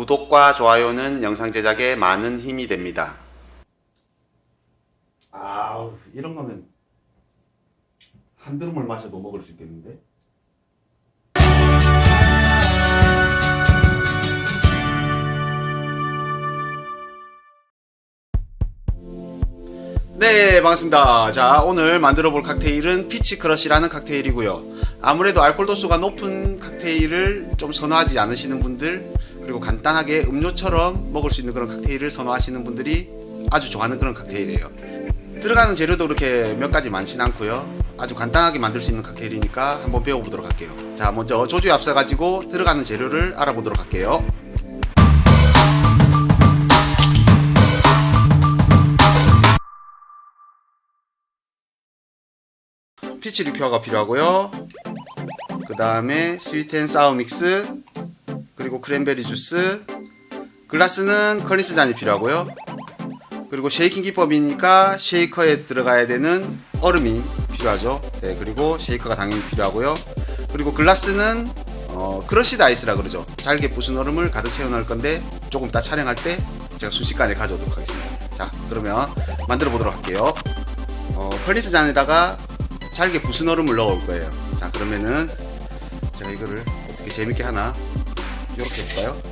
구독과 좋아요는 영상 제작에 많은 힘이 됩니다. 아 이런 거면 한 드럼을 마셔도 먹을 수 있겠는데? 네, 반갑습니다. 자, 오늘 만들어 볼 칵테일은 피치 크러쉬라는 칵테일이고요. 아무래도 알코올 도수가 높은 칵테일을 좀 선호하지 않으시는 분들, 그리고 간단하게 음료처럼 먹을 수 있는 그런 칵테일을 선호하시는 분들이 아주 좋아하는 그런 칵테일이에요. 들어가는 재료도 그렇게 몇 가지 많진 않고요. 아주 간단하게 만들 수 있는 칵테일이니까 한번 배워보도록 할게요. 자, 먼저 조주에 앞서가지고 들어가는 재료를 알아보도록 할게요. 피치 리큐어가 필요하고요. 그 다음에 스위트앤 사워 믹스, 그리고 크랜베리 주스, 글라스는 컬리스 잔이 필요하고요. 그리고 쉐이킹 기법이니까 쉐이커에 들어가야 되는 얼음이 필요하죠. 네, 그리고 쉐이커가 당연히 필요하고요. 그리고 글라스는 어, 크러쉬드 아이스라 그러죠. 잘게 부순 얼음을 가득 채워 넣을 건데 조금 이따 촬영할 때 제가 순식간에 가져오도록 하겠습니다. 자, 그러면 만들어 보도록 할게요. 어, 컬리스 잔에다가 잘게 부순 얼음을 넣을 거예요. 자, 그러면은 제가 이거를 어떻게 재밌게 하나 이렇게 해볼까요?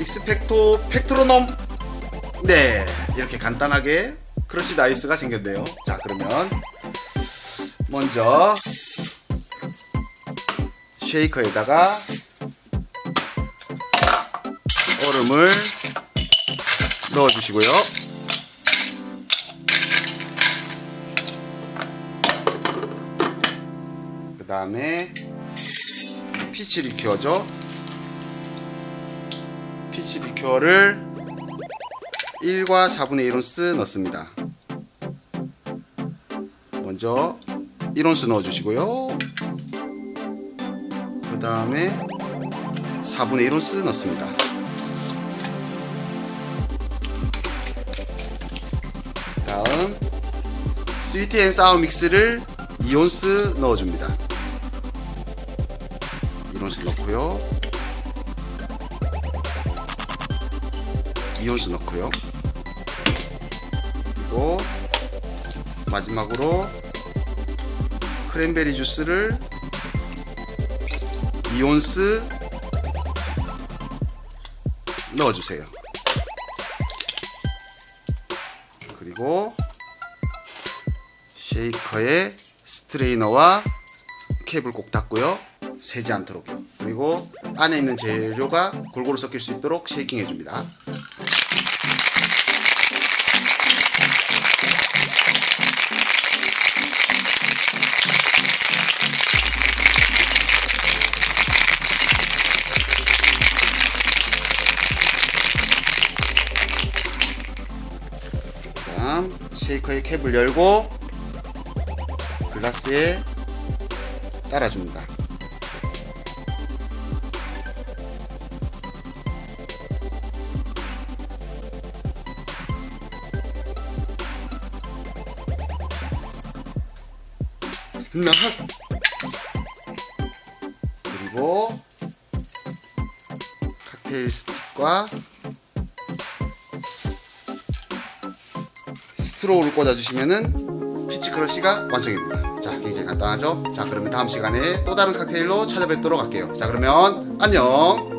익스펙토 팩트로놈. 네 이렇게 간단하게 크러쉬드 아이스가 생겼네요. 자 그러면 먼저 쉐이커에다가 얼음을 넣어주시고요. 그 다음에 피치 리큐어죠 피치 리큐어를 1과 4분의 1온스 넣습니다. 먼저 1온스 넣어주시고요. 그 다음에 4분의 1온스 넣습니다. 다음 스위트 앤 사워 믹스를 2온스 넣어줍니다. 1온스 넣고요. 2온스 넣고요. 그리고 마지막으로 크랜베리 주스를 2온스 넣어주세요. 그리고 쉐이커에 스트레이너와 캡을 꼭 닫고요. 새지 않도록요. 그리고 안에 있는 재료가 골고루 섞일 수 있도록 쉐이킹 해줍니다. 다음 쉐이커의 캡을 열고 글라스에 따라줍니다. 나 그리고 칵테일 스틱과 스트로우를 꽂아주시면은 피치 크러쉬가 완성입니다. 자, 굉장히 간단하죠? 자, 그러면 다음 시간에 또 다른 칵테일로 찾아뵙도록 할게요. 자, 그러면 안녕!